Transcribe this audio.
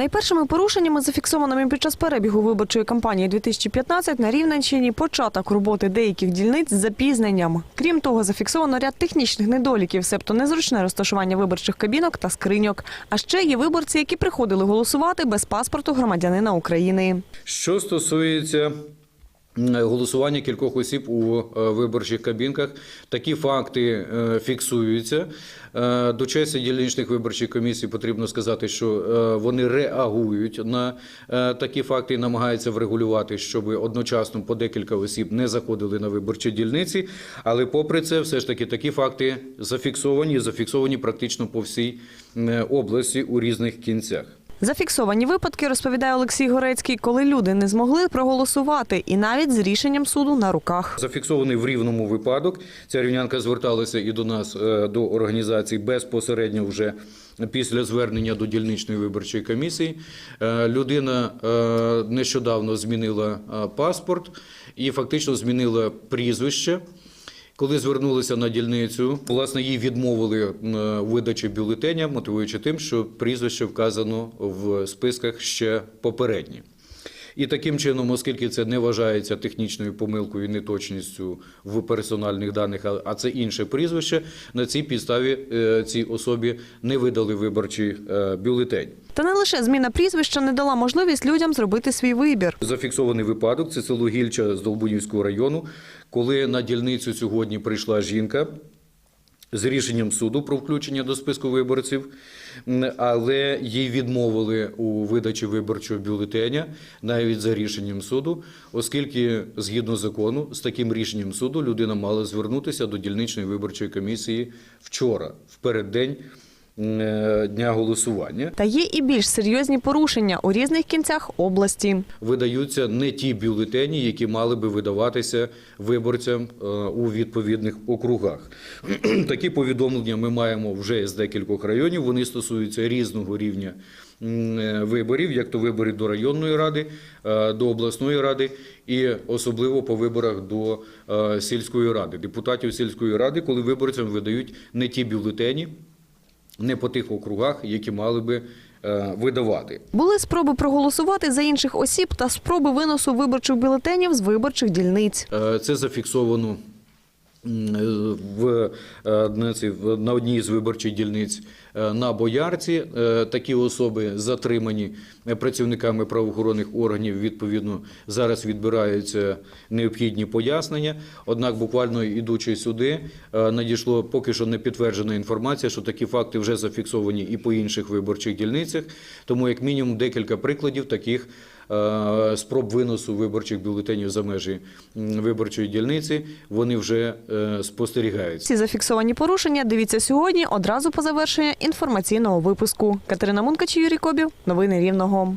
Найпершими порушеннями, зафіксованими під час перебігу виборчої кампанії 2015 на Рівненщині, початок роботи деяких дільниць з запізненням. Крім того, зафіксовано ряд технічних недоліків, себто незручне розташування виборчих кабінок та скриньок. А ще є виборці, які приходили голосувати без паспорту громадянина України. Що стосується голосування кількох осіб у е, виборчих кабінках, такі факти е, фіксуються. Е, До честі дільничних виборчих комісій потрібно сказати, що вони реагують на такі факти і намагаються врегулювати, щоб одночасно по декілька осіб не заходили на виборчі дільниці. Але попри це, все ж таки такі факти зафіксовані, зафіксовані практично по всій області у різних кінцях. Зафіксовані випадки, розповідає Олексій Горецький, коли люди не змогли проголосувати і навіть з рішенням суду на руках. Зафіксований в рівному випадок. Ця рівнянка зверталася і до нас е, до організації безпосередньо вже після звернення до дільничної виборчої комісії. Е, Людина е, нещодавно змінила паспорт і фактично змінила прізвище. Коли звернулися на дільницю, власне, їй відмовили е, видачі бюлетеня, мотивуючи тим, що прізвище вказано в списках ще попередні. І таким чином, оскільки це не вважається технічною помилкою і неточністю в персональних даних, а- це інше прізвище, на цій підставі е, цій особі не видали виборчий е, бюлетень. Та не лише зміна прізвища не дала можливість людям зробити свій вибір. Зафіксований випадок це село Гільча з Долбунівського району, коли на дільницю сьогодні прийшла жінка з рішенням суду про включення до списку виборців, але їй відмовили у видачі виборчого бюлетеня навіть за рішенням суду, оскільки згідно закону з таким рішенням суду людина мала звернутися до дільничної виборчої комісії вчора, в переддень дня голосування. Та є і більш серйозні порушення у різних кінцях області. видаються не ті бюлетені, які мали би видаватися виборцям е, у відповідних округах. Такі повідомлення ми маємо вже з декількох районів. Вони стосуються різного рівня е, виборів, як то вибори до районної ради, е, до обласної ради, і особливо по виборах до е, сільської ради. Депутатів сільської ради, коли виборцям видають не ті бюлетені, не по тих округах, які мали би е, видавати. Були спроби проголосувати за інших осіб та спроби виносу виборчих бюлетенів з виборчих дільниць. Е, Це зафіксовано в, е, в- на одній з виборчих дільниць е, на Боярці. Е, Такі особи затримані працівниками правоохоронних органів. Відповідно, зараз відбираються необхідні пояснення. Однак, буквально ідучи сюди, надійшло поки що не підтверджена інформація, що такі факти вже зафіксовані і по інших виборчих дільницях. Тому, як мінімум, декілька прикладів таких спроб виносу виборчих бюлетенів за межі виборчої дільниці, вони вже е, спостерігаються. Ці зафіксовані порушення дивіться сьогодні одразу по завершенню інформаційного випуску. Катерина Мункач, Юрій Кобів. Новини Рівного.